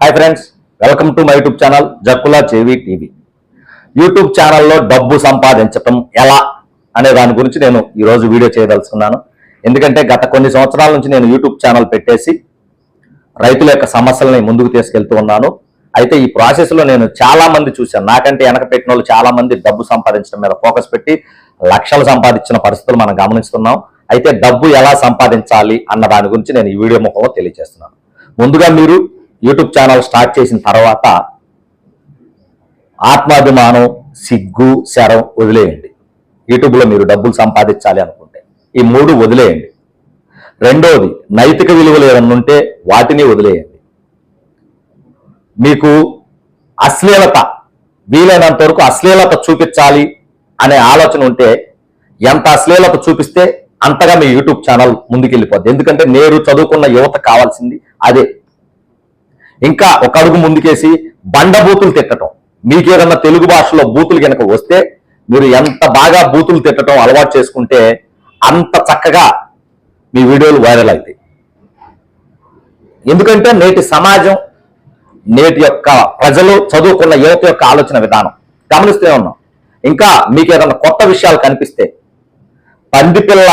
Hi friends welcome to my YouTube channel జక్కులా చేవి TV YouTube ఛానల్లో డబ్బు సంపాదించటం ఎలా అనే దాని గురించి నేను ఈరోజు వీడియో చేయదలుచుకున్నాను. ఎందుకంటే గత కొన్ని సంవత్సరాల నుంచి నేను యూట్యూబ్ ఛానల్ పెట్టేసి రైతుల యొక్క సమస్యలని ముందుకు తీసుకెళ్తూ ఉన్నాను. అయితే ఈ ప్రాసెస్లో నేను చాలా మంది చూశాను. నాకంటే వెనక పెట్టిన వాళ్ళు మంది డబ్బు సంపాదించడం మీద ఫోకస్ పెట్టి లక్షలు సంపాదించిన పరిస్థితులు మనం గమనిస్తున్నాం. అయితే డబ్బు ఎలా సంపాదించాలి అన్న దాని గురించి నేను ఈ వీడియో ముఖంలో తెలియజేస్తున్నాను. ముందుగా మీరు యూట్యూబ్ ఛానల్ స్టార్ట్ చేసిన తర్వాత ఆత్మాభిమానం సిగ్గు శరం వదిలేయండి. యూట్యూబ్లో మీరు డబ్బులు సంపాదించాలి అనుకుంటే. ఈ మూడు వదిలేయండి. రెండోది నైతిక విలువలు ఏదన్నా ఉంటే వాటిని వదిలేయండి. మీకు అశ్లీలత వీలైనంత వరకు అశ్లీలత చూపించాలి అనే ఆలోచన ఉంటే ఎంత అశ్లీలత చూపిస్తే అంతగా మీ యూట్యూబ్ ఛానల్ ముందుకెళ్ళిపోద్ది. ఎందుకంటే నేరు చదువుకున్న యువత కావాల్సింది అదే. ఇంకా ఒక అడుగు ముందుకేసి బండబూతులు తిట్టడం మీకేదన్నా తెలుగు భాషలో బూతులు కనుక వస్తే మీరు ఎంత బాగా బూతులు తిట్టడం అలవాటు చేసుకుంటే అంత చక్కగా మీ వీడియోలు వైరల్ అవుతాయి. ఎందుకంటే నేటి సమాజం నేటి యొక్క ప్రజలు చదువుకున్న యువత యొక్క ఆలోచన విధానం. గమనిస్తే ఉన్నాం. ఇంకా మీకు ఏదైనా కొత్త విషయాలు కనిపిస్తే పంది పిల్ల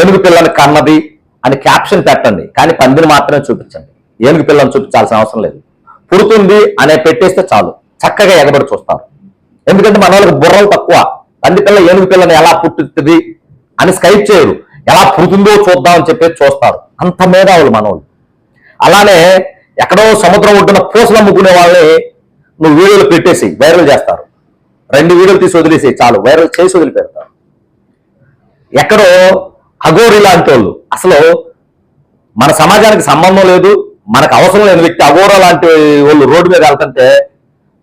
ఏనుగు పిల్లని కన్నది అని క్యాప్షన్ పెట్టండి. కానీ పందిని మాత్రమే చూపించండి. ఏనుగు పిల్లని చూపించాల్సిన అవసరం లేదు. పుడుతుంది అనే పెట్టేస్తే చాలు. చక్కగా ఎగబడి చూస్తారు. ఎందుకంటే మన వాళ్ళకి బుర్రలు తక్కువ. పంది పిల్ల ఏనుగు పిల్లని ఎలా పుట్టుతుంది అని స్కైప్ చేయరు. ఎలా పుడుతుందో చూద్దాం అని చెప్పేసి చూస్తారు. అంత మేధావులు మనోళ్ళు అలానే ఎక్కడో సముద్రం ఒడ్డున పూసలు అమ్ముకునే వాళ్ళని నువ్వు వీడియోలు పెట్టేసి వైరల్ చేస్తారు. రెండు వీడియోలు తీసి వదిలేసి చాలు. వైరల్ చేసి వదిలిపెడతారు. ఎక్కడో అఘోరి లాంటి వాళ్ళు అసలు మన సమాజానికి సంబంధం లేదు. మనకు అవసరం లేని వ్యక్తి అఘోర లాంటి వాళ్ళు రోడ్డు మీద వెళ్తుంటే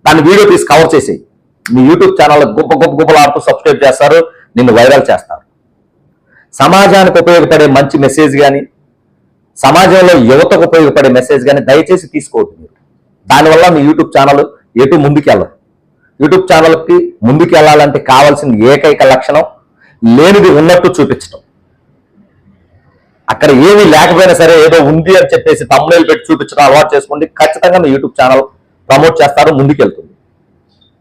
దాన్ని వీడియో తీసి కవర్ చేసి మీ యూట్యూబ్ ఛానల్ గొప్ప గొప్ప గొప్పలాడుతూ సబ్స్క్రైబ్ చేస్తారు నిన్ను వైరల్ చేస్తారు. సమాజానికి ఉపయోగపడే మంచి మెసేజ్ కానీ సమాజంలో యువతకు ఉపయోగపడే మెసేజ్ కానీ దయచేసి తీసుకోవద్దు మీరు. దానివల్ల మీ యూట్యూబ్ ఛానల్ ఎటు ముందుకెళ్ళదు. యూట్యూబ్ ఛానల్కి ముందుకు వెళ్ళాలంటే కావాల్సిన ఏకైక లక్షణం లేనిది ఉన్నట్టు చూపించడం అక్కడ ఏమీ లేకపోయినా సరే ఏదో ఉంది అని చెప్పేసి తమ్ముళ్ళు పెట్టి చూపించడం అలవాటు చేసుకోండి. ఖచ్చితంగా మీ యూట్యూబ్ ఛానల్ ప్రమోట్ చేస్తారు ముందుకెళ్తుంది.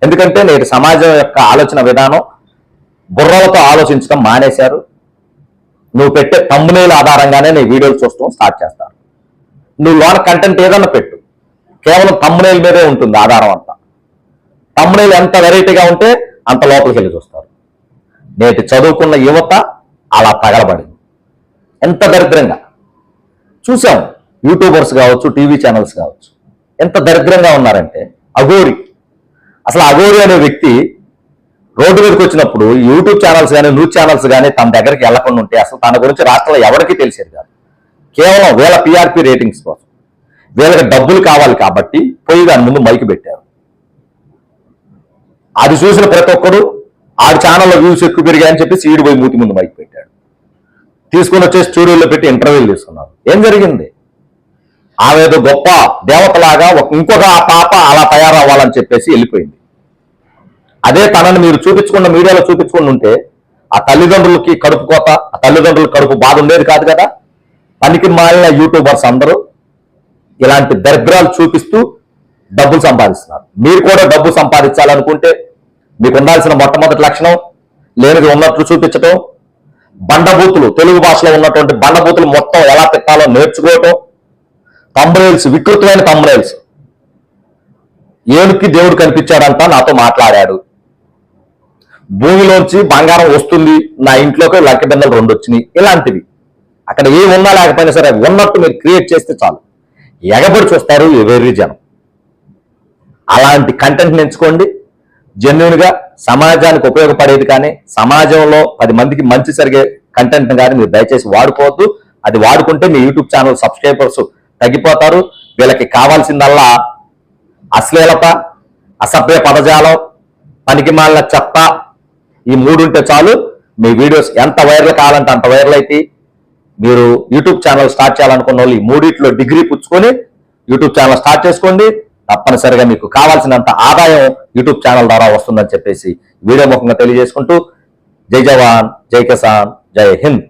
ఎందుకంటే నేటి సమాజం యొక్క ఆలోచన విధానం బుర్రలతో ఆలోచించడం మానేశారు. నువ్వు పెట్టే తమ్మునేల ఆధారంగానే నీ వీడియోలు చూస్తాం స్టార్ట్ చేస్తాను నువ్వు లోన కంటెంట్ ఏదన్నా పెట్టు. కేవలం తమ్మునేల మీదే ఉంటుంది ఆధారం అంతా. తమ్మునేలు ఎంత వెరైటీగా ఉంటే అంత లోపలికి వెళ్ళి చూస్తారు. నేటి చదువుకున్న యువత అలా తగలబడింది. ఎంత దరిద్రంగా? చూసాం యూట్యూబర్స్ కావచ్చు టీవీ ఛానల్స్ కావచ్చు. ఎంత దరిద్రంగా ఉన్నారంటే అఘోరి. అసలు అఘోరి అనే వ్యక్తి రోడ్డు మీదకి వచ్చినప్పుడు యూట్యూబ్ ఛానల్స్ కానీ న్యూస్ ఛానల్స్ కానీ తన దగ్గరికి వెళ్ళకుండా ఉంటే అసలు తన గురించి రాష్ట్రంలో ఎవరికి తెలిసేది కాదు. కేవలం వీళ్ళ పిఆర్పి రేటింగ్స్ కోసం. వీళ్ళకి డబ్బులు కావాలి కాబట్టి పోయి దాని ముందు మైకి పెట్టారు. అది చూసిన ప్రతి ఒక్కడు ఆడి ఛానల్లో వ్యూస్ ఎక్కువ పెరిగాయని చెప్పి సీడు పోయి మూతి ముందు మైకి పెట్టాడు. తీసుకుని వచ్చేసి స్టూడియోలో పెట్టి ఇంటర్వ్యూలు తీసుకున్నారు. ఏం జరిగింది? ఆమెదో గొప్ప దేవతలాగా ఒక ఇంకొక ఆ పాప అలా తయారవ్వాలని చెప్పేసి వెళ్ళిపోయింది. అదే తనని మీరు చూపించుకున్న మీడియాలో చూపించుకుని ఉంటే ఆ తల్లిదండ్రులకి కడుపు కోత ఆ తల్లిదండ్రులకు కడుపు బాధ ఉండేది కాదు కదా? పనికి మాలిన యూట్యూబర్స్ అందరూ ఇలాంటి దరిద్రాలు చూపిస్తూ డబ్బులు సంపాదిస్తున్నారు. మీరు కూడా డబ్బు సంపాదించాలనుకుంటే మీకు ఉండాల్సిన మొట్టమొదటి లక్షణం లేనిది ఉన్నట్లు చూపించటం బండబూతులు తెలుగు భాషలో ఉన్నటువంటి బండబూతులు మొత్తం ఎలా తిట్టాలో నేర్చుకోవటం తమ్మునేల్స్ వికృతమైన తమ్మునేల్స్ ఏనుక్కి దేవుడు కనిపించాడంట నాతో మాట్లాడాడు. భూమిలోంచి బంగారం వస్తుంది నా ఇంట్లోకి లక్క బిందలు రెండు వచ్చినాయి ఇలాంటివి. అక్కడ ఏం ఉన్నా లేకపోయినా సరే ఉన్నట్టు మీరు క్రియేట్ చేస్తే చాలు. ఎగబడి చూస్తారు ఎవరి జనం. అలాంటి కంటెంట్ ఎంచుకోండి. జెన్యున్గా సమాజానికి ఉపయోగపడేది కానీ సమాజంలో పది మందికి మంచి జరిగే కంటెంట్ కానీ మీరు దయచేసి వాడుకోవద్దు. అది వాడుకుంటే మీ యూట్యూబ్ ఛానల్ సబ్స్క్రైబర్స్ తగ్గిపోతారు. వీళ్ళకి కావాల్సిందల్లా అశ్లీలత అసభ్య పదజాలం పనికిమాలిన చెత్త ఈ మూడు ఉంటే చాలు. మీ వీడియోస్ ఎంత వైరల్ కావాలంటే అంత వైరల్ అయితే మీరు యూట్యూబ్ ఛానల్ స్టార్ట్ చేయాలనుకున్న వాళ్ళు ఈ మూడిట్లో డిగ్రీ పుచ్చుకొని యూట్యూబ్ ఛానల్ స్టార్ట్ చేసుకోండి. తప్పనిసరిగా మీకు కావాల్సినంత ఆదాయం యూట్యూబ్ ఛానల్ ద్వారా వస్తుందని చెప్పేసి వీడియో ముఖంగా తెలియజేసుకుంటూ జై జవాన్ జై కిసాన్ జై హింద్.